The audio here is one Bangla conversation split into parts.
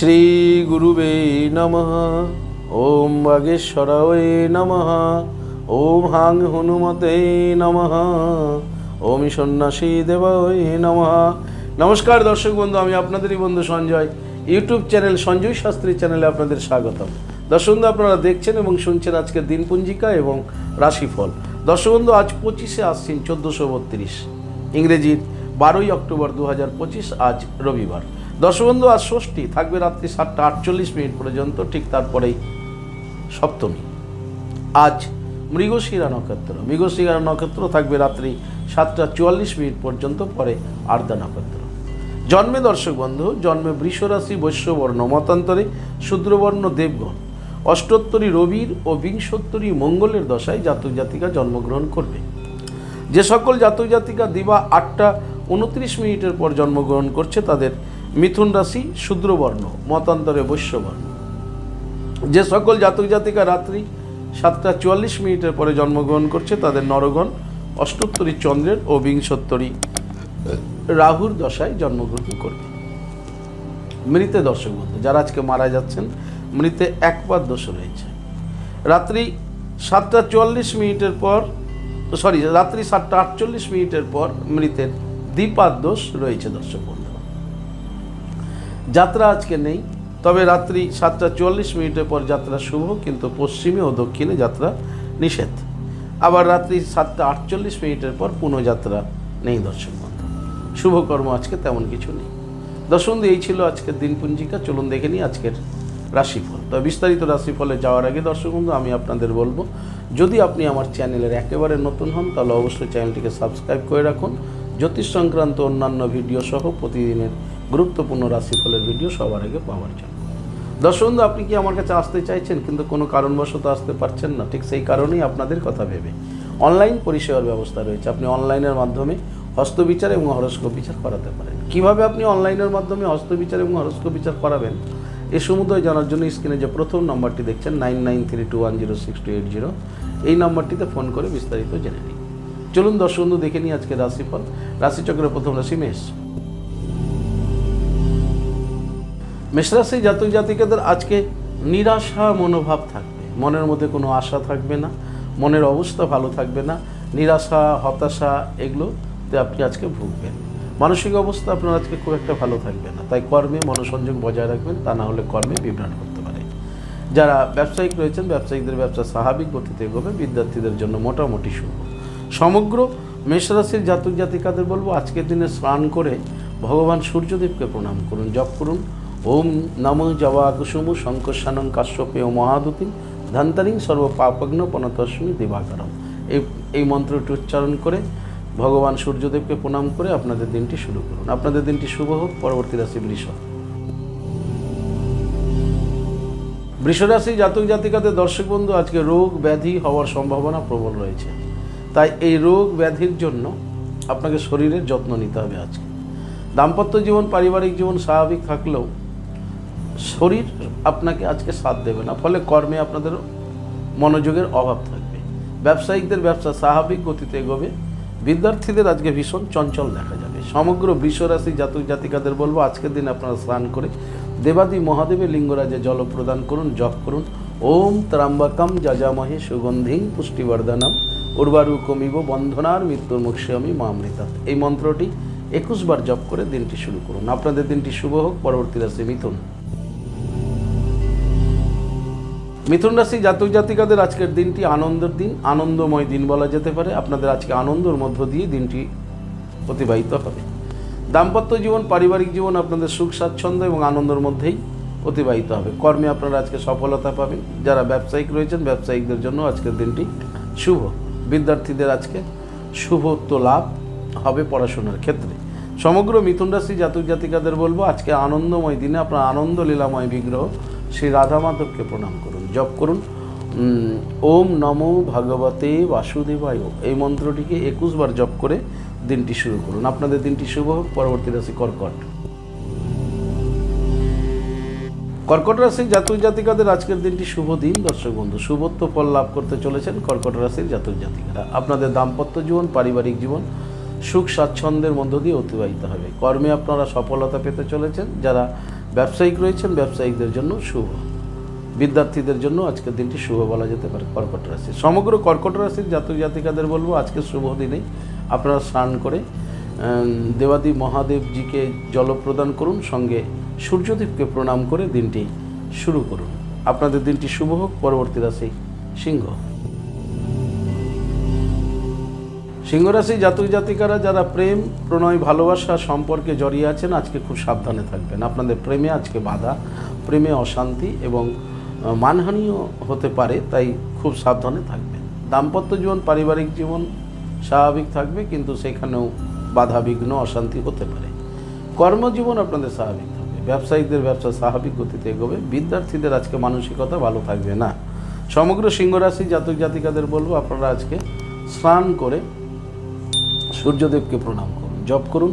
শ্রীগুরুবে নমঃ। ওম বাগেশ্বরায় নমঃ। ওম হাং হনুমতে নমঃ। ওম সন্ন্যাসী দেবায় নমঃ। নমস্কার দর্শক বন্ধু, আমি আপনাদেরই বন্ধু সঞ্জয়। ইউটিউব চ্যানেল সঞ্জয় শাস্ত্রী চ্যানেলে আপনাদের স্বাগতম। দর্শক বন্ধু, আপনারা দেখছেন এবং শুনছেন আজকের দিনপঞ্জিকা এবং রাশিফল। দর্শক বন্ধু, আজ পঁচিশে আসছেন চোদ্দোশো বত্রিশ। ইংরেজির বারোই অক্টোবর দু হাজার পঁচিশ, আজ রবিবার। দর্শক আর ষষ্ঠী থাকবে রাত্রি সাতটা আটচল্লিশ মিনিট পর্যন্ত, ঠিক তারপরেই সপ্তমী। আজ মৃগশিরা নক্ষত্র। মৃগশিরা নক্ষত্র থাকবে রাত্রি সাতটা চুয়াল্লিশ মিনিট পর্যন্ত, পরে আর্দা নক্ষত্র। জন্মে দর্শক বন্ধু, জন্মে বৃষরাশি, বৈশ্যবর্ণ মতান্তরে শূদ্রবর্ণ দেবগণ। অষ্টোত্তরী রবির ও বিংশোত্তরী মঙ্গলের দশায় জাতক জাতিকা জন্মগ্রহণ করবে। যে সকল জাতক জাতিকা দিবা আটটা উনত্রিশ মিনিটের পর জন্মগ্রহণ করছে, তাদের মিথুন রাশি শূদ্রবর্ণ, মতান্তরে বৈশ্যবর্ণ। যে সকল জাতক জাতিকা রাত্রি সাতটা চুয়াল্লিশ মিনিটের পরে জন্মগ্রহণ করছে, তাদের নরগণ অষ্টোত্তরী চন্দ্রের ও বিংশোত্তরী রাহুর দশায় জন্মগ্রহণ করবে। মৃতে দর্শক বন্ধু, যারা আজকে মারা যাচ্ছেন, মৃতে একবার দোষ রয়েছে। রাত্রি সাতটা চুয়াল্লিশ মিনিটের পর সরি রাত্রি সাতটা আটচল্লিশ মিনিটের পর মৃতের দ্বিপাদ দোষ রয়েছে দর্শক বন্ধু। যাত্রা আজকে নেই, তবে রাত্রি সাতটা চুয়াল্লিশ মিনিটের পর যাত্রা শুভ কিন্তু পশ্চিমে ও দক্ষিণে যাত্রা নিষেধ। আবার রাত্রি সাতটা আটচল্লিশ মিনিটের পর পুনঃযাত্রা নেই দর্শক বন্ধু। শুভকর্ম আজকে তেমন কিছু নেই। দর্শক এই ছিল আজকের দিনপুঞ্জিকা চলুন দেখে নিই আজকের রাশিফল। তো বিস্তারিত রাশিফলে যাওয়ার আগে দর্শক বন্ধু, আমি আপনাদের বলব, যদি আপনি আমার চ্যানেলের একেবারে নতুন হন, তাহলে অবশ্যই চ্যানেলটিকে সাবস্ক্রাইব করে রাখুন। জ্যোতিষ সংক্রান্ত অন্যান্য ভিডিও সহ প্রতিদিনের গুরুত্বপূর্ণ রাশিফলের ভিডিও সবার আগে পাওয়ার জন্য। দর্শক বন্ধু, আপনি কি আমার কাছে আসতে চাইছেন কিন্তু কোনো কারণবশত আসতে পারছেন না? ঠিক সেই কারণেই আপনাদের কথা ভেবে অনলাইন পরিষেবার ব্যবস্থা রয়েছে। আপনি অনলাইনের মাধ্যমে হস্তবিচার এবং হরস্কোপ বিচার করাতে পারেন। কীভাবে আপনি অনলাইনের মাধ্যমে হস্তবিচার এবং হরস্কোপ বিচার করাবেন? এ সমুদয় জানার জন্য স্ক্রিনে যে প্রথম নম্বরটি দেখছেন nine nine three two one zero six two eight zero এই নম্বরটিতে ফোন করে বিস্তারিত জেনে নিন। চলুন দর্শক বন্ধু দেখে নিই আজকে রাশিফল। রাশিচক্রের প্রথম রাশি মেষ। মেষরাশি জাতক জাতিকাদের আজকে নিরাশা মনোভাব থাকবে। মনের মধ্যে কোনো আশা থাকবে না, মনের অবস্থা ভালো থাকবে না, নিরাশা, হতাশা এগুলোতে আপনি আজকে ভুগবেন। মানসিক অবস্থা আপনার আজকে খুব একটা ভালো থাকবে না। তাই কর্মে মনোসংযোগ বজায় রাখবেন, তা না হলে কর্মে বিভ্রাট করতে পারে যারা ব্যবসায়িক রয়েছেন ব্যবসায়িকদের ব্যবসা স্বাভাবিক গতিতে এগোবে, বিদ্যার্থীদের জন্য মোটামুটি শুভ সমগ্র মেষরাশির জাতক জাতিকাদের বলব, আজকের দিনে স্নান করে ভগবান সূর্যদেবকে প্রণাম করুন, জপ করুন ওম নম জবা কুসুমু শঙ্করসানং কাশ্যপেয় মহাদুতিম ধন্তরিং সর্ব পাপগ্ন পনতস্মি দিবাকরম। এই এই মন্ত্রটি উচ্চারণ করে ভগবান সূর্যদেবকে প্রণাম করে আপনাদের দিনটি শুরু করুন। আপনাদের দিনটি শুভ হোক। পরবর্তী রাশি বৃষ। বৃষরাশি জাতক জাতিকাদের দর্শক বন্ধু, আজকে রোগ ব্যাধি হওয়ার সম্ভাবনা প্রবল রয়েছে। তাই এই রোগ ব্যাধির জন্য আপনাকে শরীরের যত্ন নিতে হবে আজকে। দাম্পত্য জীবন, পারিবারিক জীবন স্বাভাবিক থাকলেও শরীর আপনাকে আজকে সাথ দেবে না। ফলে কর্মে আপনাদের মনোযোগের অভাব থাকবে। ব্যবসায়িকদের ব্যবসা স্বাভাবিক গতিতে এগোবে। বিদ্যার্থীদের আজকে ভীষণ চঞ্চল দেখা যাবে। সমগ্র বিশ্বরাশি জাতক জাতিকাদের বলব, আজকের দিন আপনারা স্নান করে দেবাদি মহাদেবের লিঙ্গরাজে জল প্রদান করুন, জপ করুন। ওম ত্রাম্বাকাম যাজামহে সুগন্ধিং পুষ্টিবর্ধনম উর্বারু কমিব বন্ধনার মৃত্যুর মুক্ষামি মামৃতা এই মন্ত্রটি একুশ বার জপ করে দিনটি শুরু করুন। আপনাদের দিনটি শুভ হোক। পরবর্তী রাশি মিথুন। মিথুন রাশি জাতক জাতিকাদের আজকের দিনটি আনন্দের দিন, আনন্দময় দিন বলা যেতে পারে। আপনাদের আজকে আনন্দের মধ্য দিয়ে দিনটি অতিবাহিত হবে। দাম্পত্য জীবন, পারিবারিক জীবন আপনাদের সুখ, স্বাচ্ছন্দ্য এবং আনন্দের মধ্যেই অতিবাহিত হবে। কর্মে আপনারা আজকে সফলতা পাবেন। যারা ব্যবসায়িক রয়েছেন, ব্যবসায়িকদের জন্য আজকের দিনটি শুভ। বিদ্যার্থীদের আজকে শুভত্ব লাভ হবে পড়াশোনার ক্ষেত্রে। সমগ্র মিথুন রাশি জাতক জাতিকাদের বলব, আজকে আনন্দময় দিনে আপনার আনন্দ লীলাময় বিগ্রহ শ্রী রাধা মাধবকে প্রণাম করুন। জপ করুন। ওম নমো ভগবতে বাসুদেবায়। এই মন্ত্রটিকে একুশ বার জপ করে দিনটি শুরু করুন। আপনাদের দিনটি শুভ হোক, পরবর্তী রাশি কর্কট। কর্কট রাশির জাতক জাতিকাদের আজকের দিনটি শুভ দিন, দর্শক বন্ধু। শুভত্ব ফল লাভ করতে চলেছেন কর্কট রাশির জাতক জাতিকারা। আপনাদের দাম্পত্য জীবন, পারিবারিক জীবন, সুখ স্বাচ্ছন্দ্যের মধ্য দিয়ে অতিবাহিত হবে। কর্মে আপনারা সফলতা পেতে চলেছেন। যারা ব্যবসায়িক রয়েছেন, ব্যবসায়িকদের জন্য শুভ। বিদ্যার্থীদের জন্য আজকের দিনটি শুভ বলা যেতে পারে, কর্কট রাশি। সমগ্র কর্কট রাশির জাতক জাতিকাদের বলব, আজকে শুভ দিনে আপনারা স্নান করে দেবাদি মহাদেবজিকে জল প্রদান করুন, সঙ্গে সূর্যদেবকে প্রণাম করে দিনটি শুরু করুন। আপনাদের দিনটি শুভ হোক, পরবর্তী রাশি সিংহ। সিংহ রাশি জাতক জাতিকারা যারা প্রেম, প্রণয়, ভালোবাসা সম্পর্কে জড়িয়ে আছেন, আজকে খুব সাবধানে থাকবেন। আপনাদের প্রেমে আজকে বাধা, প্রেমে অশান্তি এবং মানহানিও হতে পারে, তাই খুব সাবধানে থাকবেন দাম্পত্য জীবন, পারিবারিক জীবন স্বাভাবিক থাকবে, কিন্তু সেখানেও বাধা, বিঘ্ন, অশান্তি হতে পারে। কর্মজীবন আপনাদের স্বাভাবিক থাকবে। ব্যবসায়িকদের ব্যবসা স্বাভাবিক গতিতে এগোবে। বিদ্যার্থীদের আজকে মানসিকতা ভালো থাকবে না। সমগ্র সিংহ রাশি জাতক জাতিকাদের বলব, আপনারা আজকে স্নান করে সূর্যদেবকে প্রণাম করুন, জপ করুন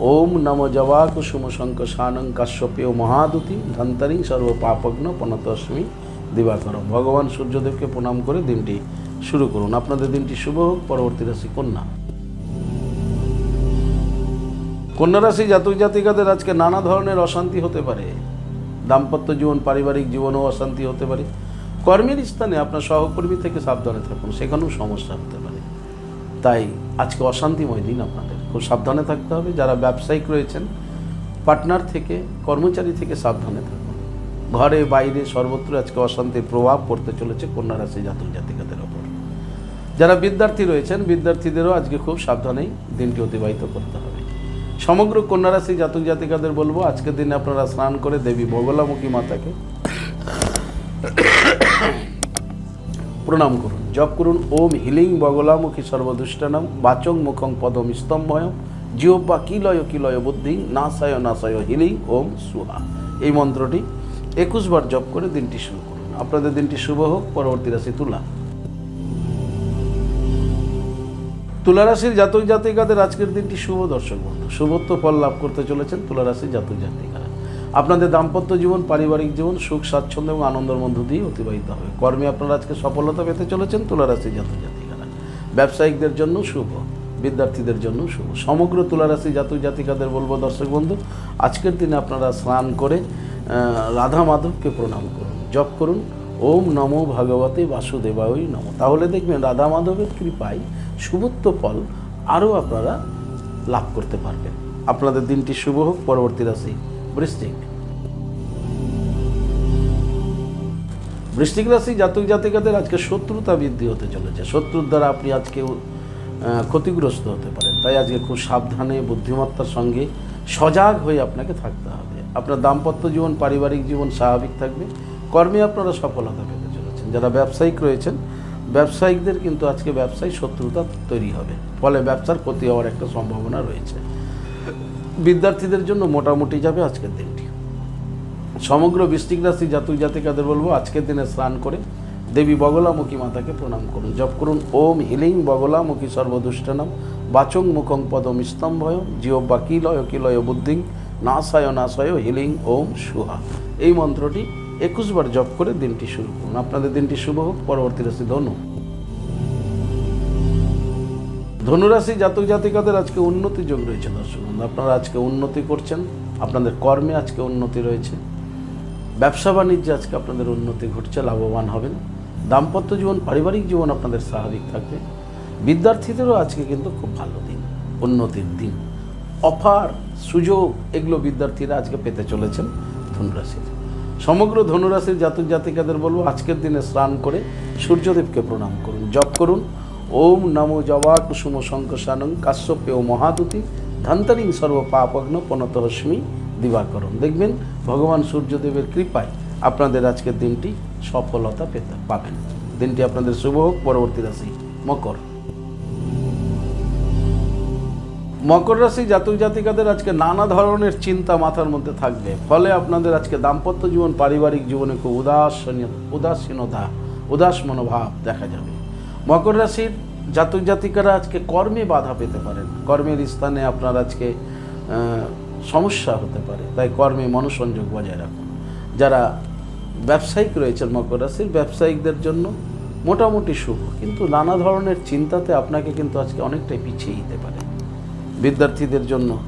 ওম নম জবা কুসুম শঙ্ক শানং কাশ্যপেয় মহাদুতি ধন্তারিং সর্ব পাপগ্ন পনতস্মি দিবাকর ভগবান সূর্যদেবকে প্রণাম করে দিনটি শুরু করুন। আপনাদের দিনটি শুভ হোক, পরবর্তী রাশি কন্যা। কন্যা রাশি জাতক জাতিকাদের আজকে নানা ধরনের অশান্তি হতে পারে। দাম্পত্য জীবন, পারিবারিক জীবনেও অশান্তি হতে পারে। কর্মের স্থানে আপনার সহকর্মী থেকে সাবধানে থাকুন, সেখানেও সমস্যা হতে পারে। তাই আজকে অশান্তিময় দিন আপনাদের। খুব সাবধানে থাকতে হবে। যারা ব্যবসায়িক রয়েছেন, পার্টনার থেকে, কর্মচারী থেকে সাবধানে থাকুন। ঘরে, বাইরে সর্বত্র আজকে অশান্তির প্রভাব পড়তে চলেছে কন্যা রাশি জাতক জাতিকাদের ওপর। যারা বিদ্যার্থী রয়েছেন, বিদ্যার্থীদেরও আজকে খুব সাবধানেই দিনটি অতিবাহিত করতে হবে। সমগ্র কন্যা রাশি জাতক জাতিকাদের বলব, আজকের দিনে আপনারা স্নান করে দেবী বগলামুখী মাতাকে প্রণাম করুন। জপ করুন। ওম হিলিং বগলামুখী সর্বদুষ্টানাম, বাচং মুখং পদম স্তম্ভয় জিহ্বা কিলয় কিলয় বুদ্ধি, নাসায় নাসায় হিলিং, ওম সুহা। এই মন্ত্রটি একুশ বার জপ করে দিনটি শুরু করুন। আপনাদের দিনটি শুভ হোক। পরবর্তী রাশি তুলা। তুলারাশির জাতক জাতিকাদের আজকের দিনটি শুভ দর্শক বন্ধু। শুভত্ব ফল লাভ করতে চলেছেন তুলা রাশির জাতক জাতিকারা। আপনাদের দাম্পত্য জীবন, পারিবারিক জীবন, সুখ, স্বাচ্ছন্দ্য এবং আনন্দের মধ্য দিয়ে অতিবাহিত হবে। কর্মে আপনারা আজকে সফলতা পেতে চলেছেন তুলা রাশির জাতক ব্যবসায়িকদের জন্য শুভ, বিদ্যার্থীদের জন্য শুভ। সমগ্র তুলা রাশি জাতক জাতিকাদের বলব, দর্শক বন্ধু, আজকের দিনে আপনারা স্নান করে রাধা মাধবকে প্রণাম করুন, জপ করুন। ওম নমো ভগবতে বাসুদেবায় নম। তাহলে দেখবেন রাধা মাধবের কৃপায় শুভত্ব ফল আরও আপনারা লাভ করতে পারবেন। আপনাদের দিনটি শুভ হোক, পরবর্তী রাশি বৃশ্চিক বৃশ্চিক রাশি জাতক জাতিকাদের আজকে শত্রুতা বৃদ্ধি হতে চলেছে। শত্রুর দ্বারা আপনি আজকে ক্ষতিগ্রস্ত হতে পারেন। তাই আজকে খুব সাবধানে, বুদ্ধিমত্তার সঙ্গে সজাগ হয়ে আপনাকে থাকতে হবে। আপনার দাম্পত্য জীবন, পারিবারিক জীবন স্বাভাবিক থাকবে। কর্মে আপনারা সফলতা পেতে চলেছেন। যারা ব্যবসায়িক রয়েছেন, ব্যবসায়িকদের কিন্তু আজকে ব্যবসায় শত্রুতা তৈরি হবে। ফলে ব্যবসার ক্ষতি হওয়ার একটা সম্ভাবনা রয়েছে। বিদ্যার্থীদের জন্য মোটামুটি যাবে আজকের দিনটি। সমগ্র বৃষ্টিক রাশি জাতক জাতিকাদের বলব, আজকের দিনে স্নান করে দেবী বগলামুখী মাতাকে প্রণাম করুন। জপ করুন, ওম হিলিং বগলামুখী সর্বদুষ্টনাম, বাচং মুখং পদম স্তম্ভয়, জিহ্বা কিলয় কিলয় বুদ্ধিং নাশায় নাশয় হিলিং, ওম সুহা। এই মন্ত্রটি একুশ বার জপ করে দিনটি শুরু করুন। আপনাদের দিনটি শুভ হোক, পরবর্তী রাশি ধনু ধনুরাশি জাতক জাতিকাদের আজকে উন্নতি যোগ রয়েছে, দর্শক। আপনারা আজকে উন্নতি করছেন, আপনাদের কর্মে আজকে উন্নতি রয়েছে। ব্যবসা বাণিজ্যে আজকে আপনাদের উন্নতি ঘটছে, লাভবান হবেন। দাম্পত্য জীবন, পারিবারিক জীবন আপনাদের স্বাভাবিক থাকবে। বিদ্যার্থীদেরও আজকে কিন্তু খুব ভালো দিন, উন্নতির দিন। অফার, সুযোগ, এগুলো বিদ্যার্থীরা আজকে পেতে চলেছেন ধনুরাশির সমগ্র ধনুরাশির জাতক জাতিকাদের বলব, আজকের দিনে স্নান করে সূর্যদেবকে প্রণাম করুন, জপ করুন ওম নমো জবা কুসুম শঙ্কশানং কাশ্যপেয় মহাদুতি ধন্তরিং সর্ব পাপগ্ন পনতরশ্মি দিবাকরণ। দেখবেন ভগবান সূর্যদেবের কৃপায় আপনাদের আজকের দিনটি সফলতা পেতে পাবেন। দিনটি আপনাদের শুভ হোক, পরবর্তী রাশি মকর। মকর রাশি জাতক জাতিকাদের আজকে নানা ধরনের চিন্তা মাথার মধ্যে থাকবে। ফলে আপনাদের আজকে দাম্পত্য জীবন, পারিবারিক জীবনে খুব উদাসীন, উদাসীনতা, উদাস মনোভাব দেখা যাবে। মকর রাশির জাতক জাতিকারা আজকে কর্মে বাধা পেতে পারেন। কর্মের স্থানে আপনার আজকে সমস্যা হতে পারে। তাই কর্মে মনোসংযোগ বজায় রাখুন। যারা ব্যবসায়িক রয়েছেন মকর রাশির, ব্যবসায়িকদের জন্য মোটামুটি শুভ। কিন্তু নানা ধরনের চিন্তাতে আপনাকে কিন্তু আজকে অনেকটাই পিছিয়ে দিতে পারে। বিদ্যার্থীদের জন্য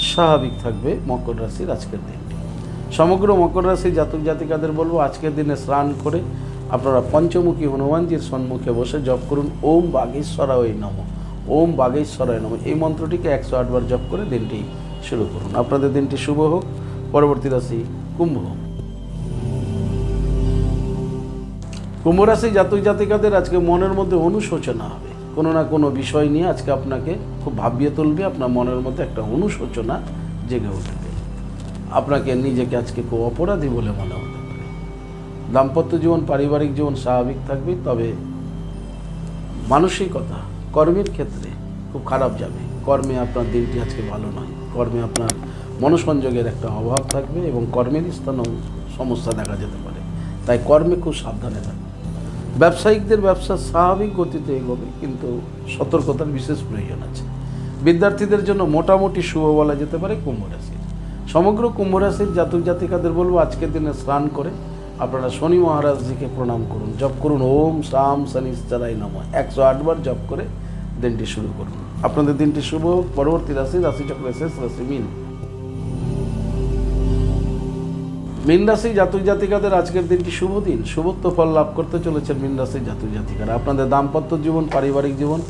স্বাভাবিক থাকবে মকর রাশির আজকের দিনটি। সমগ্র মকর রাশি জাতক জাতিকাদের বলব, আজকের দিনে স্নান করে আপনারা পঞ্চমুখী হনুমানজির সম্মুখে বসে জপ করুন, ওম বাগেশ্বরায় নম। ওম বাগেশ্বরায় নম। এই মন্ত্রটিকে একশো আটবার জপ করে দিনটি শুরু করুন। আপনাদের দিনটি শুভ হোক। পরবর্তী রাশি কুম্ভ কুম্ভ রাশি জাতক জাতিকাদের আজকে মনের মধ্যে অনুশোচনা হবে। কোনো না কোনো বিষয় নিয়ে আজকে আপনাকে খুব ভাবিয়ে তুলবে, আপনার মনের মধ্যে একটা অনুশোচনা জেগে উঠবে। আপনাকে নিজেকে আজকে খুব অপরাধী বলে মনে পারে দাম্পত্য জীবন, পারিবারিক জীবন স্বাভাবিক থাকবে, তবে মানসিকতা, কর্মের ক্ষেত্রে খুব খারাপ যাবে। কর্মে আপনার দিনটি আজকে ভালো নয়। কর্মে আপনার মনোসংযোগের একটা অভাব থাকবে এবং কর্মের স্থানেও সমস্যা দেখা যেতে পারে। তাই কর্মে খুব সাবধানে থাকবে ব্যবসায়িকদের ব্যবসা স্বাভাবিক গতিতে এগোবে, কিন্তু সতর্কতার বিশেষ প্রয়োজন আছে। বিদ্যার্থীদের জন্য মোটামুটি শুভ বলা যেতে পারে কুম্ভ রাশির সমগ্র কুম্ভ রাশির জাতক জাতিকাদের বলব, আজকের দিনে স্নান করে আপনারা শনি মহারাজজিকে প্রণাম করুন, জপ করুন, ওম শাম শনিশ্চরাই নম। একশো আটবার জপ করে দিনটি শুরু করুন। আপনাদের দিনটি শুভ পরবর্তী রাশি রাশিচক্রের শেষ রাশি, মিন। মীন রাশি জাতক জাতিকাদের আজকের দিনটি শুভ দিন। শুভত্ব ফল লাভ করতে চলেছেন মীন রাশি জাতক জাতিকারা। আপনাদের দাম্পত্য জীবন, পারিবারিক জীবন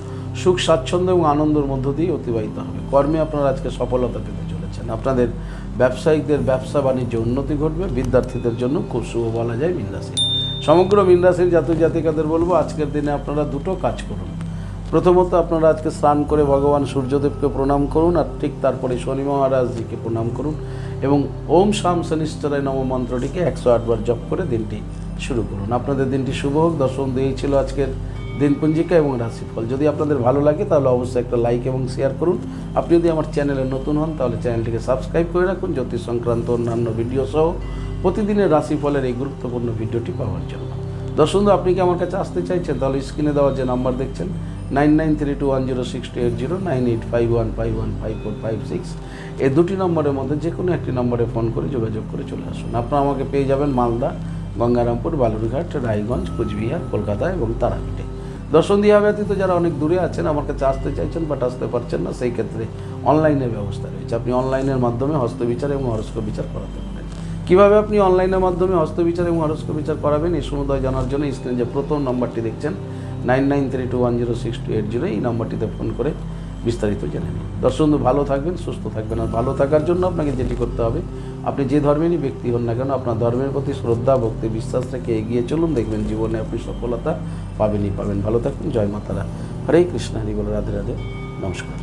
সুখ, স্বাচ্ছন্দ্য এবং আনন্দের মধ্য দিয়ে অতিবাহিত হবে। কর্মে আপনারা আজকে সফলতা পেতে চলেছেন। আপনাদের ব্যবসায়িকদের ব্যবসা বাণিজ্যে উন্নতি ঘটবে, বিদ্যার্থীদের জন্য খুব শুভ বলা যায় রাশি সমগ্র রাশির জাতক জাতিকাদের বলব, আজকের দিনে আপনারা দুটো কাজ করুন। প্রথমত আপনারা আজকে স্নান করে ভগবান সূর্যদেবকে প্রণাম করুন আর ঠিক তারপরে শনি মহারাজজিকে প্রণাম করুন এবং ওম শাম শনিশ্চরায় নম মন্ত্রটিকে একশো আটবার জপ করে দিনটি শুরু করুন। আপনাদের দিনটি শুভ হোক দর্শন দিয়েই ছিল আজকের দিনপঞ্জিকা এবং রাশিফল। যদি আপনাদের ভালো লাগে, তাহলে অবশ্যই একটা লাইক এবং শেয়ার করুন। আপনি যদি আমার চ্যানেলে নতুন হন, তাহলে চ্যানেলটিকে সাবস্ক্রাইব করে রাখুন। জ্যোতিষ সংক্রান্ত অন্যান্য ভিডিও সহ প্রতিদিনের রাশিফলের এই গুরুত্বপূর্ণ ভিডিওটি পাওয়ার জন্য। দর্শক আপনি কি আমার কাছে আসতে চাইছেন? তাহলে স্ক্রিনে দেওয়া যে নাম্বার দেখছেন nine nine three two one zero six two eight zero nine eight five one five one five four five six এই দুটি নম্বরের মধ্যে যে কোনো একটি নম্বরে ফোন করে যোগাযোগ করে চলে আসুন। আপনারা আমাকে পেয়ে যাবেন মালদা, গঙ্গারামপুর, বালুরঘাট, রায়গঞ্জ, কুচবিহার, কলকাতা এবং তারাপীঠে। দর্শন দিয়া ব্যতীত যারা অনেক দূরে আছেন, আমার কাছে আসতে চাইছেন বাট আসতে পারছেন না, সেই ক্ষেত্রে অনলাইনের ব্যবস্থা রয়েছে। আপনি অনলাইনের মাধ্যমে হস্তবিচার এবং হরস্ক বিচার করাতে পারেন। কীভাবে আপনি অনলাইনের মাধ্যমে হস্তবিচার এবং হরস্ক বিচার করাবেন, এই সমুদয় জানার জন্য স্ক্রিনে যে প্রথম নম্বরটি দেখছেন nine nine three two one zero six two eight zero এই নম্বরটিতে ফোন করে বিস্তারিত জেনে নিন। দর্শক বন্ধু, ভালো থাকবেন সুস্থ থাকবেন আর ভালো থাকার জন্য আপনাকে যেটি করতে হবে আপনি যে ধর্মেরই ব্যক্তি হন না কেন আপনার ধর্মের প্রতি শ্রদ্ধা ভক্তি বিশ্বাস রেখে এগিয়ে চলুন। দেখবেন জীবনে আপনি সফলতা পাবেনই পাবেন। ভালো থাকবেন জয় মাতারা। হরে কৃষ্ণ হরি বলে রাধে রাধে নমস্কার।